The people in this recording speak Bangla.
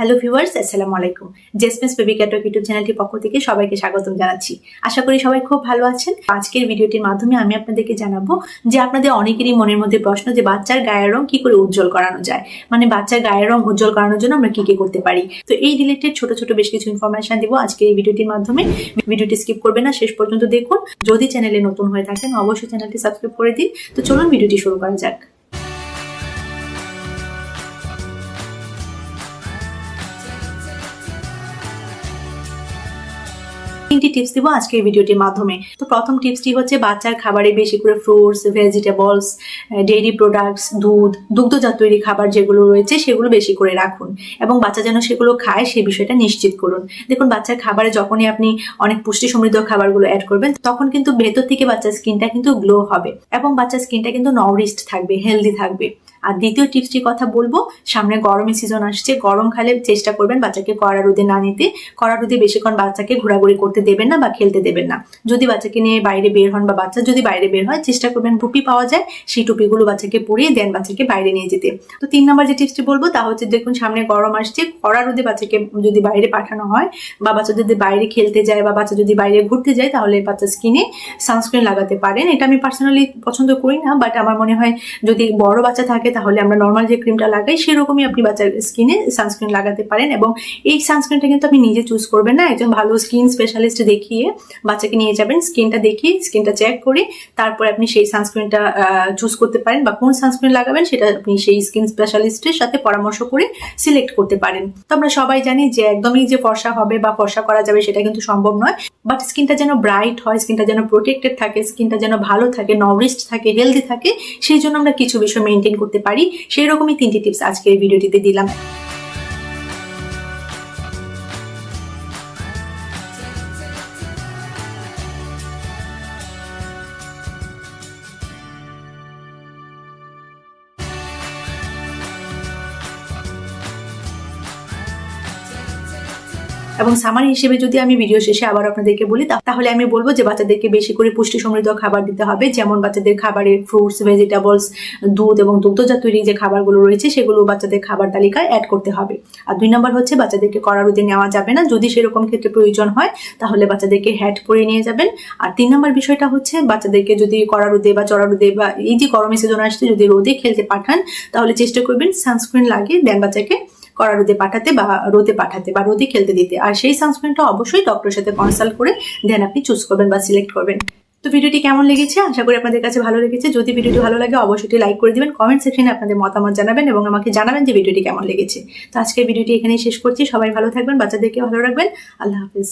হ্যালো ভিউয়ার্স আসসালামু আলাইকুম জেসমেস বেবি ক্যাটক ইউটিউব চ্যানেলটির পক্ষ থেকে সবাইকে স্বাগতম জানাচ্ছি। আশা করি সবাই খুব ভালো আছেন। আজকের ভিডিওটির মাধ্যমে আমি আপনাদেরকে জানাব যে আপনাদের অনেকেরই মনের মধ্যে প্রশ্ন যে বাচ্চার গায়ের রং কি করে উজ্জ্বল করানো যায়? মানে বাচ্চার গায়ের রং উজ্জ্বল করানোর জন্য আমরা কি কি করতে পারি? তো এই রিলেটেড ছোট ছোট বেশ কিছু ইনফরমেশন দিব আজকের এই ভিডিওটির মাধ্যমে। ভিডিওটি স্কিপ করবে না, শেষ পর্যন্ত দেখুন। যদি চ্যানেলে নতুন হয়ে থাকেন, অবশ্যই চ্যানেলটি সাবস্ক্রাইব করে দিন। তো চলুন ভিডিওটি শুরু করা যাক। তিনটি টিপস দিব আজকের ভিডিওটির মাধ্যমে। তো প্রথম টিপসটি হচ্ছে বাচ্চার খাবারে বেশি করে ফ্রুটস ভেজিটেবলস ডেইরি প্রোডাক্টস দুধ, দুগ্ধজাত তৈরি খাবার যেগুলো রয়েছে সেগুলো বেশি করে রাখুন এবং বাচ্চা যেন সেগুলো খায় সেই বিষয়টা নিশ্চিত করুন। দেখুন, বাচ্চার খাবারে যখনই আপনি অনেক পুষ্টি সমৃদ্ধ খাবারগুলো অ্যাড করবেন, তখন কিন্তু ভেতর থেকে বাচ্চার স্কিনটা কিন্তু গ্লো হবে এবং বাচ্চার স্কিনটা কিন্তু নরিস্ট থাকবে হেলদি থাকবে। আর দ্বিতীয় টিপসটির কথা বলব, সামনে গরমের সিজন আসছে, গরম খালে চেষ্টা করবেন বাচ্চাকে কড়া রোদে না নিতে। কড়া রোদে বেশিক্ষণ বাচ্চাকে ঘোরাঘুরি করতে দেবেন না বা খেলতে দেবেন না। যদি বাচ্চাকে নিয়ে বাইরে বের হন বা বাচ্চা যদি বাইরে বের হয়, চেষ্টা করবেন টুপি পাওয়া যায়, সেই টুপিগুলো বাচ্চাকে পরিয়ে দেন বাচ্চাকে বাইরে নিয়ে যেতে। তো তিন নম্বর যে টিপসটি বলব, তা হচ্ছে দেখুন সামনে গরম আসছে, কড়া রোদে বাচ্চাকে যদি বাইরে পাঠানো হয় বা বাচ্চা যদি বাইরে খেলতে যায় বা বাচ্চা যদি বাইরে ঘুরতে যায়, তাহলে বাচ্চা স্কিনে সানস্ক্রিন লাগাতে পারেন। এটা আমি পার্সোনালি পছন্দ করি না বাট আমার মনে হয় যদি বড় বাচ্চা থাকে তাহলে আমরা নর্মাল যে ক্রিমটা লাগাই, সেরকমই আপনি বাচ্চার স্কিনে সানস্ক্রিন লাগাতে পারেন। এবং এই সানস্ক্রিনটা কিন্তু আপনি নিজে চুজ করবেন না, একজন ভালো স্কিন স্পেশালিস্ট দেখিয়ে বাচ্চাকে নিয়ে যাবেন স্কিনটা দেখিয়ে স্কিনটা চেক করে তারপরে আপনি সেই সানস্ক্রিনটা চুজ করতে পারেন বা কোন সানস্ক্রিন লাগাবেন সেটা আপনি সেই স্কিন স্পেশালিস্টের সাথে পরামর্শ করে সিলেক্ট করতে পারেন। তো আমরা সবাই জানি যে একদমই যে ফর্সা হবে বা ফর্সা করা যাবে সেটা কিন্তু সম্ভব নয় বাট স্কিনটা যেন ব্রাইট হয় স্কিনটা যেন প্রোটেক্টেড থাকে স্কিনটা যেন ভালো থাকে নরিস্ট থাকে হেলদি থাকে, সেই জন্য আমরা কিছু বিষয় মেনটেন করতে পারি সেই রকমই তিনটি টিপস আজকের ভিডিওটিতে দিলাম। এবং সামারি হিসেবে যদি আমি ভিডিও শেষে আবার আপনাদেরকে বলি তাহলে আমি বলব যে বাচ্চাদেরকে বেশি করে পুষ্টি সমৃদ্ধ খাবার দিতে হবে। যেমন বাচ্চাদের খাবারের ফ্রুটস ভেজিটেবলস দুধ এবং দুগ্ধজাত তৈরি যে খাবারগুলো রয়েছে, সেগুলো বাচ্চাদের খাবার তালিকায় অ্যাড করতে হবে। আর দুই নম্বর হচ্ছে বাচ্চাদেরকে কড়া রোদে নেওয়া যাবে না। যদি সেরকম ক্ষেত্রে প্রয়োজন হয়, তাহলে বাচ্চাদেরকে হ্যাট পরে নিয়ে যাবেন। আর তিন নম্বর বিষয়টা হচ্ছে বাচ্চাদেরকে যদি কড়া রোদে বা চড়া রোদে বা এই যে গরমের সিজন আসছে, যদি রোদে খেলতে পাঠান, তাহলে চেষ্টা করবেন সানস্ক্রিন লাগিয়ে দেন বাচ্চাকে কড়া রোদে পাঠাতে বা রোদে পাঠাতে বা রোদে খেলতে দিতে। আর সেই সানস্ক্রিনটা অবশ্যই ডক্টরের সাথে কনসাল্ট করে দেন আপনি চুজ করবেন বা সিলেক্ট করবেন। তো ভিডিওটি কেমন লেগেছে? আশা করি আপনাদের কাছে ভালো লেগেছে। যদি ভিডিওটি ভালো লাগে, অবশ্যই লাইক করে দিবেন কমেন্ট সেকশনে আপনাদের মতামত জানাবেন এবং আমাকে জানাবেন যে ভিডিওটি কেমন লেগেছে। তো আজকের ভিডিওটি এখানেই শেষ করছি। সবাই ভালো থাকবেন বাচ্চাদেরকে ভালো রাখবেন। আল্লাহ হাফিজ।